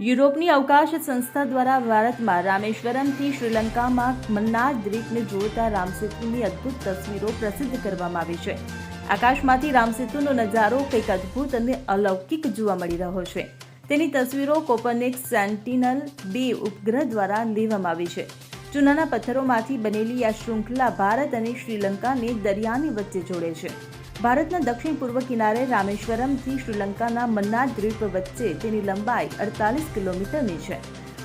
યુરોપની અવકાશ સંસ્થા દ્વારા ભારતમાં રામેશ્વરમથી શ્રીલંકામાં મન્નાર દ્વીપને જોડતા રામસેતુની અદ્ભુત તસવીરો પ્રસિદ્ધ કરવામાં આવી છે. આકાશમાંથી રામસેતુનો નજારો કંઈક અદ્ભુત અને અલૌકિક જોવા મળી રહ્યો છે. તેની તસવીરો કોપરનેક્સ સેન્ટિનલ બે ઉપગ્રહ દ્વારા લેવામાં આવી છે. ચૂનાના પથ્થરોમાંથી બનેલી આ શૃંખલા ભારત અને શ્રીલંકાને દરિયાની વચ્ચે જોડે છે. ભારતના દક્ષિણ પૂર્વ કિનારે રામેશ્વરમથી શ્રીલંકાના મન્નાર દ્વીપ વચ્ચે તેની લંબાઈ અડતાલીસ કિલોમીટરની છે.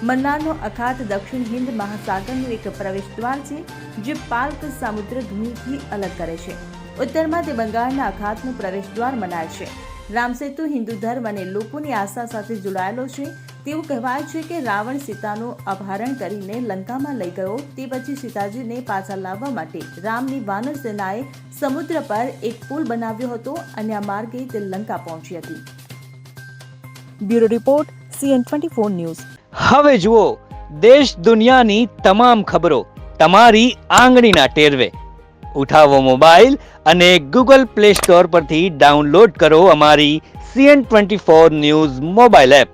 મન્નારનો અખાત દક્ષિણ હિન્દ મહાસાગરનું એક પ્રવેશદ્વાર છે, જે પાર્ક સામુદ્ર ધુનીથી અલગ કરે છે. ઉત્તરમાં તે બંગાળના અખાતનું પ્રવેશદ્વાર મનાય છે. રામસેતુ હિન્દુ ધર્મ અને લોકોની આસ્થા સાથે જોડાયેલો છે તેવું કહેવાય છે કે રાવણ સીતાનું અપહરણ કરીને લંકામાં લઈ ગયો. તે પછી સીતાજીને પાછા લાવવા માટે રામની વાનર સેનાએ સમુદ્ર પર એક પુલ બનાવ્યો હતો અને આ માર્ગે તે લંકા પહોંચી હતી. Bureau report, CN twenty four news. હવે જુઓ, દેશ દુનિયાની તમામ ખબરો તમારી આંગળીના ટેરવે. ઉઠાવો મોબાઈલ અને ગૂગલ પ્લે સ્ટોર પરથી ડાઉનલોડ કરો અમારી CN twenty four news mobile app.